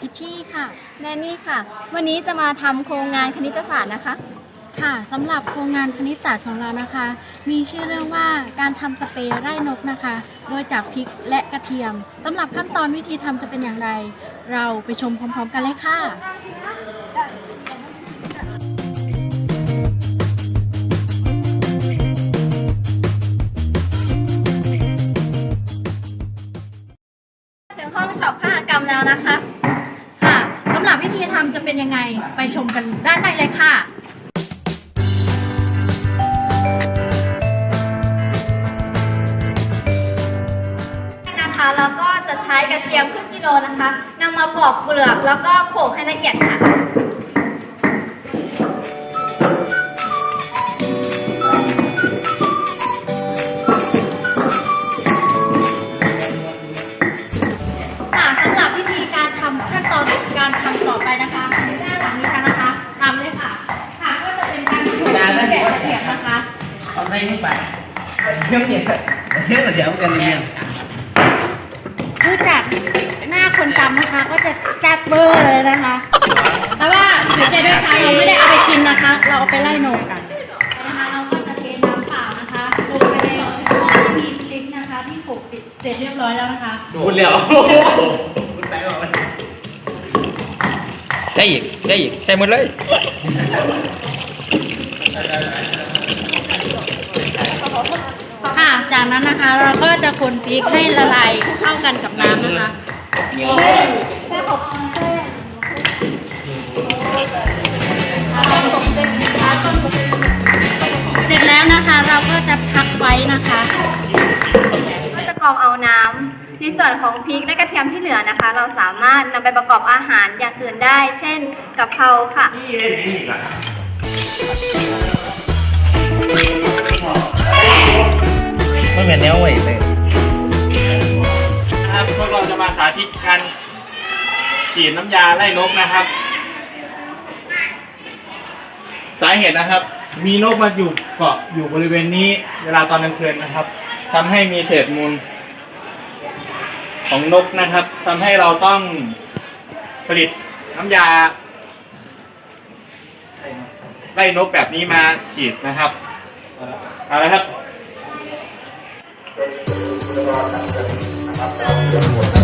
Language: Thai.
พิชชี่ค่ะ แนนนี่ค่ะ วันนี้จะมาทำโครงงานคณิตศาสตร์นะคะ ค่ะสำหรับโครงงานคณิตศาสตร์ของเรานะคะ มีชื่อเรื่องว่าการทำสเปรย์ไร่นกนะคะ โดยจากพริกและกระเทียมสำหรับขั้นตอนวิธีทำจะเป็นอย่างไร เราไปชมพร้อม ๆ กันเลยค่ะ ถึงห้องช็อปผ้ากรรมแล้วนะคะ มัครวิธีทำจะเป็นยังไงไปชมกันด้านในเลยค่ะนะคะแล้วก็จะใช้กระเทียมครึ่งกิโลนะคะนำมาปอกเปลือกแล้วก็โขลกให้ละเอียดค่ะ ใส่นี่ไปเที่ยวเนี่ยเที่ยวกับเที่ยวกันเนี่ยดูจากหน้าคนตำนะคะ ก็จะแซ่บเบอร์เลยนะคะแต่ว่าเสียใจด้วยค่ะเราไม่ได้เอาไปกินนะคะ เราเอาไปไล่นกกันนะคะเราก็จะเทน้ำเปล่านะคะลงไปในหม้อที่มีพริกนะคะ ที่โขลกเสร็จเรียบร้อยแล้วนะคะพูดเร็วพูดไปก่อนได้อีกได้อีกใช่หมดเลยค่ะ จากนั้นนะคะเราก็จะคนพริกให้ละลายเข้ากันกับน้ำนะคะเสร็จแล้วนะคะเราก็จะพักไว้นะคะก็จะกรองเอาน้ำในส่วนของพริกและกระเทียมที่เหลือนะคะ เราสามารถนำไปประกอบอาหารอย่างอื่นได้ เช่นกะเพราค่ะ ไม่เหมือนแนวไว้เลยนะครับพวกเราจะมาสาธิตการฉีดน้ำยาไล่นกนะครับ สาเหตุนะครับ มีนกมาอยู่เกาะอยู่บริเวณนี้เวลาตอนกลางคืนนะครับทำให้มีเศษมูลของนกนะครับทำให้เราต้องผลิตน้ำยาไล่นกแบบนี้มาฉีดนะครับเอาละครับ นะ